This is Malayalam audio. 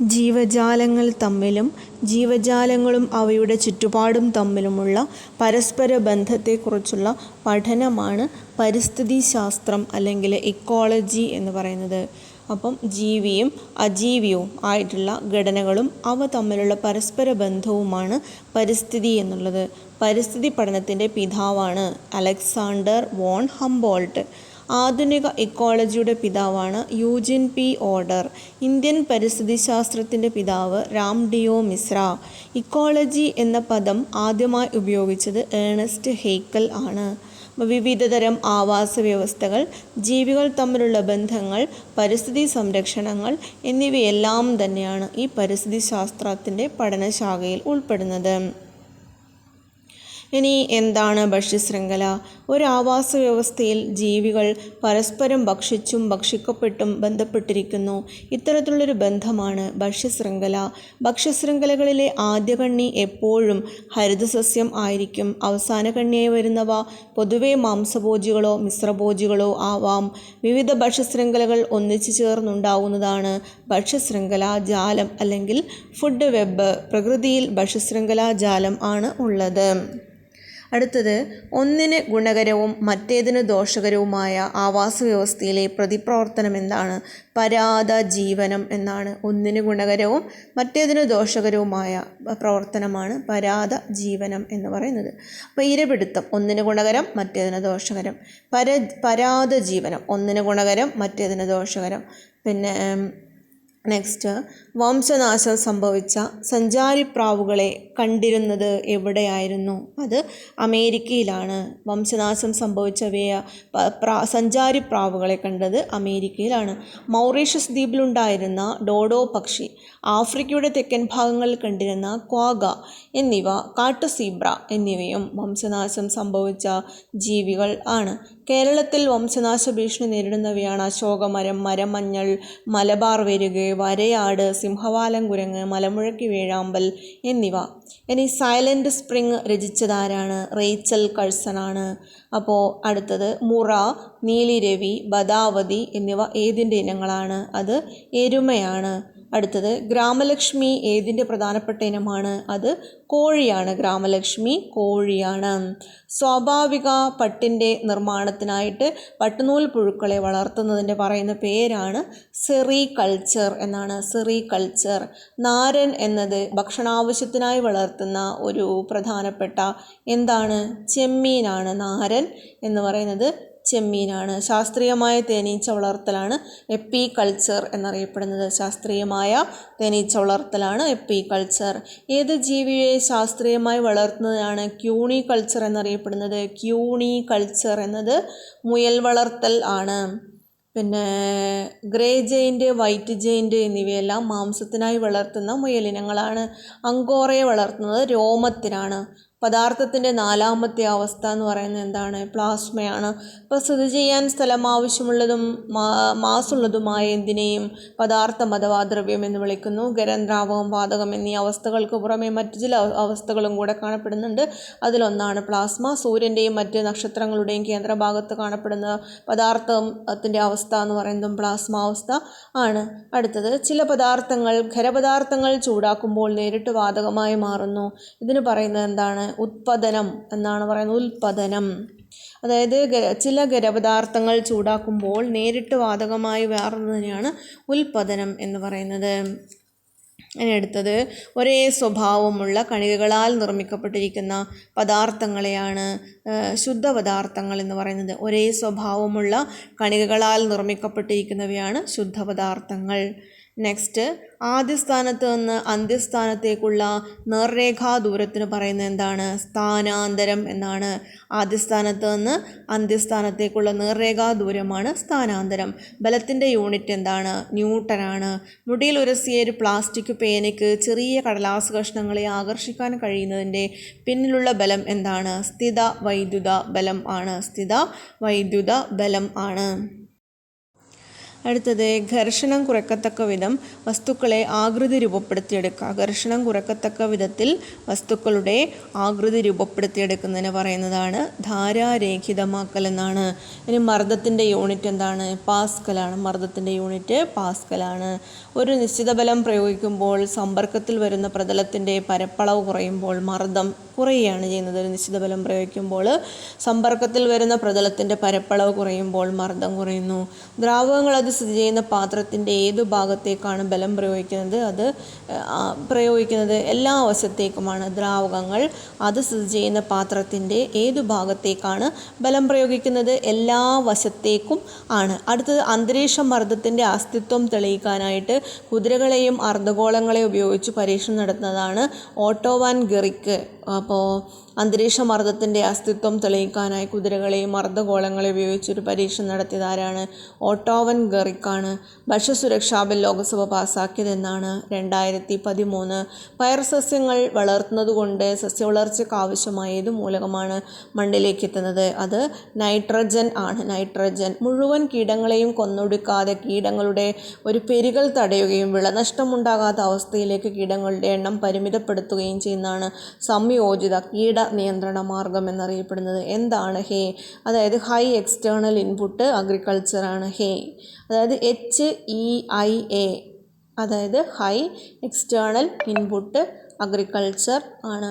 ജീവജാലങ്ങൾ തമ്മിലും ജീവജാലങ്ങളും അവയുടെ ചുറ്റുപാടും തമ്മിലുമുള്ള പരസ്പര ബന്ധത്തെക്കുറിച്ചുള്ള പഠനമാണ് പരിസ്ഥിതി ശാസ്ത്രം അല്ലെങ്കിൽ ഇക്കോളജി എന്ന് പറയുന്നത്. അപ്പം ജീവിയും അജീവിയും ആയിട്ടുള്ള ഘടനകളും അവ തമ്മിലുള്ള പരസ്പര ബന്ധവുമാണ് പരിസ്ഥിതി എന്നുള്ളത്. പരിസ്ഥിതി പഠനത്തിന്റെ പിതാവാണ് അലക്സാണ്ടർ വോൺ ഹംബോൾട്ട്. ആധുനിക ഇക്കോളജിയുടെ പിതാവാണ് യൂജിൻ പി ഓർഡർ. ഇന്ത്യൻ പരിസ്ഥിതി ശാസ്ത്രത്തിന്റെ പിതാവ് രാംഡിയോ മിശ്ര. ഇക്കോളജി എന്ന പദം ആദ്യമായി ഉപയോഗിച്ചത് ഏണസ്റ്റ് ഹേക്കൽ ആണ്. വിവിധതരം ആവാസ വ്യവസ്ഥകൾ ജീവികൾ തമ്മിലുള്ള ബന്ധങ്ങൾ പരിസ്ഥിതി സംരക്ഷണങ്ങൾ എന്നിവയെല്ലാം തന്നെയാണ് ഈ പരിസ്ഥിതി ശാസ്ത്രത്തിന്റെ പഠനശാഖയിൽ ഉൾപ്പെടുന്നത്. ഇനി എന്താണ് ഭക്ഷ്യശൃംഖല? ഒരു ആവാസ വ്യവസ്ഥയിൽ ജീവികൾ പരസ്പരം ഭക്ഷിച്ചും ഭക്ഷിക്കപ്പെട്ടും ബന്ധപ്പെട്ടിരിക്കുന്നു. ഇത്തരത്തിലുള്ളൊരു ബന്ധമാണ് ഭക്ഷ്യശൃംഖല. ഭക്ഷ്യശൃംഖലകളിലെ ആദ്യ കണ്ണി എപ്പോഴും ഹരിതസസ്യം ആയിരിക്കും. അവസാന കണ്ണിയായി വരുന്നവ പൊതുവെ മാംസഭോജികളോ മിശ്രഭോജികളോ ആവാം. വിവിധ ഭക്ഷ്യശൃംഖലകൾ ഒന്നിച്ചു ചേർന്നുണ്ടാവുന്നതാണ് ഭക്ഷ്യശൃംഖല ജാലം അല്ലെങ്കിൽ ഫുഡ് വെബ്. പ്രകൃതിയിൽ ഭക്ഷ്യശൃംഖലാ ജാലം ആണ് ഉള്ളത്. അടുത്തത് ഒന്നിന് ഗുണകരവും മറ്റേതിന് ദോഷകരവുമായ ആവാസ വ്യവസ്ഥയിലെ പ്രതിപ്രവർത്തനം എന്താണ്? പരാത ജീവനം എന്നാണ്. ഒന്നിന് ഗുണകരവും മറ്റേതിന് ദോഷകരവുമായ പ്രവർത്തനമാണ് പരാത ജീവനം എന്ന് പറയുന്നത്. അപ്പോൾ ഇരപിടുത്തം ഒന്നിന് ഗുണകരം മറ്റേതിന് ദോഷകരം. പര പരാത ജീവനം ഒന്നിന് ഗുണകരം മറ്റേതിന് ദോഷകരം. പിന്നെ നെക്സ്റ്റ് വംശനാശം സംഭവിച്ച സഞ്ചാരിപ്രാവുകളെ കണ്ടിരുന്നത് എവിടെയായിരുന്നു? അത് അമേരിക്കയിലാണ്. വംശനാശം സംഭവിച്ചവയ പ്രാ സഞ്ചാരിപ്രാവുകളെ കണ്ടത് അമേരിക്കയിലാണ്. മൗറീഷ്യസ് ദ്വീപിലുണ്ടായിരുന്ന ഡോഡോ പക്ഷി ആഫ്രിക്കയുടെ തെക്കൻ ഭാഗങ്ങളിൽ കണ്ടിരുന്ന ക്വാഗ എന്നിവ കാട്ടുസീബ്ര എന്നിവയും വംശനാശം സംഭവിച്ച ജീവികൾ ആണ്. കേരളത്തിൽ വംശനാശ ഭീഷണി നേരിടുന്നവയാണ് അശോകമരം മരമഞ്ഞൾ മലബാർ വെരുക് വരയാട് സിംഹവാലം കുരങ്ങ് മലമുഴക്കി വേഴാമ്പൽ എന്നിവ. ഇനി സൈലന്റ് സ്പ്രിങ് രചിച്ചതാരാണ്? റേച്ചൽ കഴ്സണാണ്. അപ്പോൾ അടുത്തത് മുറ നീലിരവി ബദാവതി എന്നിവ ഏതിന്റെ ഇനങ്ങളാണ്? അത് എരുമയാണ്. അടുത്തത് ഗ്രാമലക്ഷ്മി ഏതിന്റെ പ്രധാനപ്പെട്ട ഇനമാണ്? അത് കോഴിയാണ്. ഗ്രാമലക്ഷ്മി കോഴിയാണ്. സ്വാഭാവിക പട്ടിന്റെ നിർമ്മാണത്തിനായിട്ട് പട്ടുനൂൽ പുഴുക്കളെ വളർത്തുന്നതിന്റെ പറയുന്ന പേരാണ് സെറി കൾച്ചർ എന്നാണ്. സെറി കൾച്ചർ നാരൻ എന്നത് ഭക്ഷണാവശ്യത്തിനായി വളർത്തുന്ന ഒരു പ്രധാനപ്പെട്ട എന്താണ്? ചെമ്മീനാണ് നാരൻ എന്ന് പറയുന്നത്. ചെമ്മീനാണ്. ശാസ്ത്രീയമായ തേനീച്ച വളർത്തലാണ് എപ്പി കൾച്ചർ എന്നറിയപ്പെടുന്നത്. ശാസ്ത്രീയമായ തേനീച്ച വളർത്തലാണ് എപ്പി കൾച്ചർ ഏത് ജീവിയെ ശാസ്ത്രീയമായി വളർത്തുന്നതാണ് ക്യൂണി കൾച്ചർ എന്നറിയപ്പെടുന്നത്? ക്യൂണി കൾച്ചർ എന്നത് മുയൽ വളർത്തൽ ആണ്. പിന്നെ ഗ്രേ ജെയിന്റ് വൈറ്റ് ജെയിന്റ് എന്നിവയെല്ലാം മാംസത്തിനായി വളർത്തുന്ന മുയലിനങ്ങളാണ്. അങ്കോറയെ വളർത്തുന്നത് രോമത്തിനാണ്. പദാർത്ഥത്തിന്റെ നാലാമത്തെ അവസ്ഥ എന്ന് പറയുന്നത് എന്താണ്? പ്ലാസ്മയാണ്. അപ്പോൾ സ്ഥിതി ചെയ്യാൻ സ്ഥലം ആവശ്യമുള്ളതും മാസുള്ളതുമായ എന്തിനേയും പദാർത്ഥം അഥവാ ദ്രവ്യം എന്ന് വിളിക്കുന്നു. ഖരം ദ്രാവകം വാതകം എന്നീ അവസ്ഥകൾക്ക് പുറമെ മറ്റു ചില അവസ്ഥകളും കൂടെ കാണപ്പെടുന്നുണ്ട്. അതിലൊന്നാണ് പ്ലാസ്മ. സൂര്യന്റെയും മറ്റ് നക്ഷത്രങ്ങളുടെയും കേന്ദ്രഭാഗത്ത് കാണപ്പെടുന്ന പദാർത്ഥത്തിന്റെ അവസ്ഥ എന്ന് പറയുന്നതും പ്ലാസ്മ അവസ്ഥ ആണ്. അടുത്തത് ചില പദാർത്ഥങ്ങൾ ഖരപദാർത്ഥങ്ങൾ ചൂടാക്കുമ്പോൾ നേരിട്ട് വാതകമായി മാറുന്നു. ഇതിന് പറയുന്നത് എന്താണ്? ഉത്പതനം എന്നാണ് പറയുന്നത് ഉൽപ്പതനം അതായത് ചില ഖരപദാർത്ഥങ്ങൾ ചൂടാക്കുമ്പോൾ നേരിട്ട് വാതകമായി മാറുന്നതിനെയാണ് ഉൽപ്പതനം എന്ന് പറയുന്നത്. ഇനി അടുത്തത് ഒരേ സ്വഭാവമുള്ള കണികകളാൽ നിർമ്മിക്കപ്പെട്ടിരിക്കുന്ന പദാർത്ഥങ്ങളെയാണ് ശുദ്ധ പദാർത്ഥങ്ങൾ എന്ന് പറയുന്നത്. ഒരേ സ്വഭാവമുള്ള കണികകളാൽ നിർമ്മിക്കപ്പെട്ടിരിക്കുന്നവയാണ് ശുദ്ധപദാർത്ഥങ്ങൾ. നെക്സ്റ്റ് ആദ്യ സ്ഥാനത്ത് നിന്ന് അന്ത്യസ്ഥാനത്തേക്കുള്ള നേർരേഖാ ദൂരത്തിന് പറയുന്നത് എന്താണ്? സ്ഥാനാന്തരം എന്നാണ്. ആദ്യ സ്ഥാനത്ത് നിന്ന് അന്ത്യസ്ഥാനത്തേക്കുള്ള നേർരേഖാ ദൂരമാണ് സ്ഥാനാന്തരം. ബലത്തിന്റെ യൂണിറ്റ് എന്താണ്? ന്യൂട്ടനാണ് മുടിയിൽ ഉരസിയ ഒരു പ്ലാസ്റ്റിക് പേനയ്ക്ക് ചെറിയ കടലാസ് കഷ്ണങ്ങളെ ആകർഷിക്കാൻ കഴിയുന്നതിന്റെ പിന്നിലുള്ള ബലം എന്താണ്? സ്ഥിത വൈദ്യുത ബലം ആണ്. സ്ഥിത വൈദ്യുത ബലം ആണ്. അടുത്തത് ഘർഷണം കുറക്കത്തക്ക വിധം വസ്തുക്കളെ ആകൃതി രൂപപ്പെടുത്തിയെടുക്കുക. ഘർഷണം കുറക്കത്തക്ക വിധത്തിൽ വസ്തുക്കളുടെ ആകൃതി രൂപപ്പെടുത്തിയെടുക്കുന്നതിന് പറയുന്നതാണ് ധാരാരേഖിതമാക്കൽ എന്നാണ്. ഇനി മർദ്ദത്തിന്റെ യൂണിറ്റ് എന്താണ്? പാസ്കലാണ് മർദ്ദത്തിന്റെ യൂണിറ്റ് പാസ്കലാണ് ഒരു നിശ്ചിത ബലം പ്രയോഗിക്കുമ്പോൾ സമ്പർക്കത്തിൽ വരുന്ന പ്രതലത്തിന്റെ പരപ്പളവ് കുറയുമ്പോൾ മർദ്ദം കുറയുകയാണ് ചെയ്യുന്നത്. ഒരു നിശ്ചിത ബലം പ്രയോഗിക്കുമ്പോൾ സമ്പർക്കത്തിൽ വരുന്ന പ്രതലത്തിന്റെ പരപ്പളവ് കുറയുമ്പോൾ മർദ്ദം കുറയുന്നു. ദ്രാവകങ്ങൾ അത് സ്ഥിതി ചെയ്യുന്ന പാത്രത്തിന്റെ ഏതു ഭാഗത്തേക്കാണ് ബലം പ്രയോഗിക്കുന്നത്? അത് പ്രയോഗിക്കുന്നത് എല്ലാ വശത്തേക്കുമാണ്. ദ്രാവകങ്ങൾ അത് സ്ഥിതി ചെയ്യുന്ന പാത്രത്തിന്റെ ഏതു ഭാഗത്തേക്കാണ് ബലം പ്രയോഗിക്കുന്നത്? എല്ലാ വശത്തേക്കും ആണ്. അടുത്തത് അന്തരീക്ഷ മർദ്ദത്തിന്റെ അസ്തിത്വം തെളിയിക്കാനായിട്ട് കുതിരകളെയും അർദ്ധഗോളങ്ങളെയും ഉപയോഗിച്ച് പരീക്ഷണം നടത്തുന്നതാണ് ഓട്ടോവാൻ ഗെറിക്ക്. അപ്പോൾ അന്തരീക്ഷ മർദ്ദത്തിന്റെ അസ്തിത്വം തെളിയിക്കാനായി കുതിരകളെയും അർദ്ധഗോളങ്ങളെയും ഉപയോഗിച്ചൊരു പരീക്ഷണം നടത്തിയത് ആരാണ്? ഓട്ടോവൻ ഗറിക്കാണ് ഭക്ഷ്യസുരക്ഷാ ബിൽ ലോക്സഭ പാസാക്കിയതെന്നാണ് രണ്ടായിരത്തി പതിമൂന്ന് പയർ സസ്യങ്ങൾ വളർത്തുന്നതുകൊണ്ട് സസ്യവളർച്ചയ്ക്ക് ആവശ്യമായ ഏത് മൂലകമാണ് മണ്ണിലേക്ക് എത്തുന്നത്. അത് നൈട്രജൻ ആണ്. നൈട്രജൻ മുഴുവൻ കീടങ്ങളെയും കൊന്നൊടുക്കാതെ കീടങ്ങളുടെ ഒരു പെരുകൾ തടയുകയും വിളനഷ്ടമുണ്ടാകാത്ത അവസ്ഥയിലേക്ക് കീടങ്ങളുടെ എണ്ണം പരിമിതപ്പെടുത്തുകയും ചെയ്യുന്നതാണ് സംയോജിത കീട നിയന്ത്രണ മാർഗം എന്നറിയപ്പെടുന്നത്. എന്താണ് ഹേ? അതായത് ഹൈ എക്സ്റ്റേണൽ ഇൻപുട്ട് അഗ്രികൾച്ചറാണ് ഹേ. അതായത് എച്ച് ഇ ഐ എ അതായത് ഹൈ എക്സ്റ്റേണൽ ഇൻപുട്ട് അഗ്രികൾച്ചർ ആണ്.